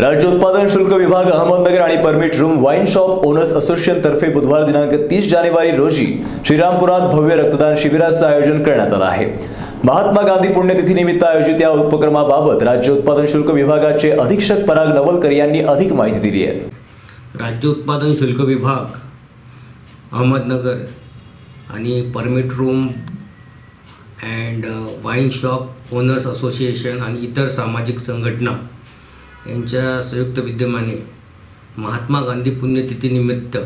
राज्य उत्पादन शुल्क विभाग अहमदनगर आणि permit room wine shop owners association तर्फे बुधवार दिनांक तीस जानेवारी रोजी श्रीरामपुरात भव्य रक्तदान शिबिराचं आयोजन करण्यात आलं आहे. महात्मा गांधी पुण्यतिथी निमित्त आयोजित या उपक्रमाबाबत राज्य उत्पादन शुल्क विभागाचे अधीक्षक पराग नवलकर यांनी अधिक माहिती दिली आहे. राज्य उत्पादन शुल्क विभाग अहमदनगर आणि permit room and wine shop owners association आणि इतर सामाजिक संघटना यांच्या संयुक्त विद्यमाने महात्मा गांधी पुण्यतिथीनिमित्त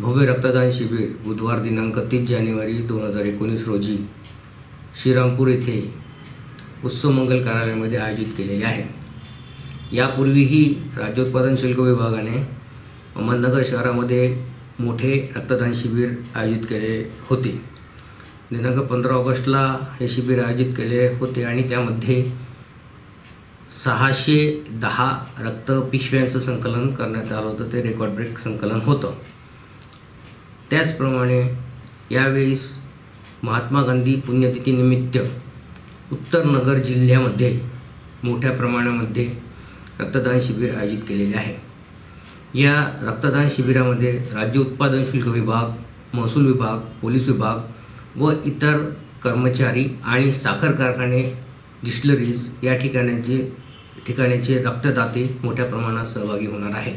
भव्य रक्तदान शिबिर बुधवार दिनांक तीस जानेवारी दोन हजार एकोणीस रोजी श्रीरामपूर येथे उत्सव मंगल कार्यालयामध्ये आयोजित केलेले आहे. यापूर्वीही राज्योत्पादन शुल्क विभागाने अहमदनगर शहरामध्ये मोठे रक्तदान शिबिर आयोजित केले होते. दिनांक पंधरा ऑगस्टला हे शिबिर आयोजित केले होते आणि त्यामध्ये सहाशे दहा रक्त पिशव्यांचं संकलन करण्यात आलं होतं. ते रेकॉर्ड ब्रेक संकलन होतं. त्याचप्रमाणे यावेळेस महात्मा गांधी पुण्यतिथीनिमित्त उत्तर नगर जिल्ह्यामध्ये मोठ्या प्रमाणामध्ये रक्तदान शिबिर आयोजित केलेले आहे. या रक्तदान शिबिरामध्ये राज्य उत्पादन शुल्क विभाग महसूल विभाग पोलीस विभाग व इतर कर्मचारी आणि साखर कारखाने डिस्टलरीज या ठिकाणाचे ठिकाणीचे रक्तदाते मोठ्या प्रमाणात सहभागी होणार आहे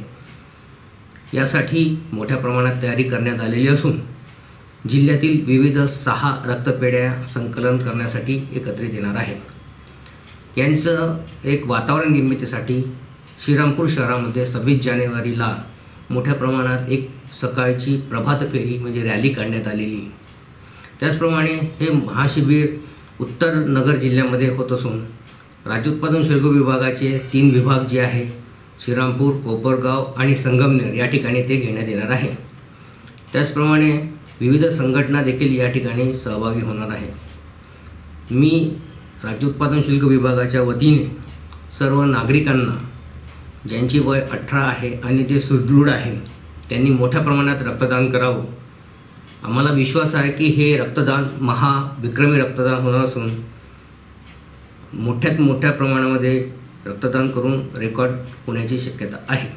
यासाठी मोठ्या प्रमाणात तयारी करण्यात आलेली असून जिल्ह्यातील विविध सहा रक्तपेढ्या संकलन करण्यासाठी एकत्रित येणार आहेत. यांचं एक वातावरण निर्मितीसाठी श्रीरामपूर शहरामध्ये सव्वीस जानेवारीला मोठ्या प्रमाणात एक सकाळची प्रभात फेरी म्हणजे रॅली काढण्यात आलेली. त्याचप्रमाणे हे महाशिबिर उत्तर नगर जिल्ह्यामध्ये होत असून राज्य उत्पादन शुल्क विभागाचे तीन विभाग जे आहे श्रीरामपूर कोपरगाव आणि संगमनेर या ठिकाणी ते घेण्यात येणार आहे. त्याचप्रमाणे विविध संघटना देखील या ठिकाणी सहभागी होणार आहे मी राज्य उत्पादन शुल्क विभागाच्या वतीने सर्व नागरिकांना ज्यांची वय अठरा आहे आणि ते सुदृढ आहे त्यांनी मोठ्या प्रमाणात रक्तदान करावं. आम्हाला विश्वास आहे की हे रक्तदान महाविक्रमी रक्तदान होणार असून मोठ्यात मोठ्या प्रमाणामध्ये रक्तदान करून रेकॉर्ड होण्याची शक्यता आहे.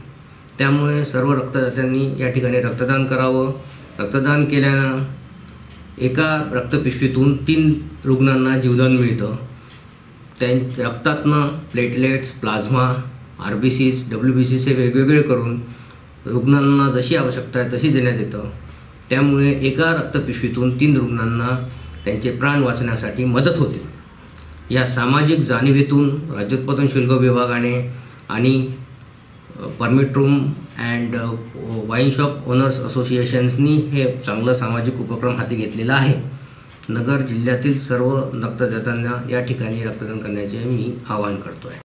त्यामुळे सर्व रक्तदात्यांनी या ठिकाणी रक्तदान करावं. रक्तदान केल्यानं एका रक्तपिशवीतून तीन रुग्णांना जीवदान मिळतं. त्या रक्तातनं platelets plasma R B Cs W B Cs हे वेगवेगळे करून रुग्णांना जशी आवश्यकता आहे तशी देण्यात येतं. त्यामुळे एका रक्तपिशवीतून तीन रुग्णांना त्यांचे प्राण वाचण्यासाठी मदत होते. या सामाजिक जाणीवेतून राज्योत्पादन शुल्क विभागाने आणि permit room and wine shop owners असोसिएशन्सनी हे चांगलं सामाजिक उपक्रम हाती घेतलेला आहे. नगर जिल्ह्यातील सर्व रक्तदात्यांना या ठिकाणी रक्तदान करण्याचे मी आवाहन करतो आहे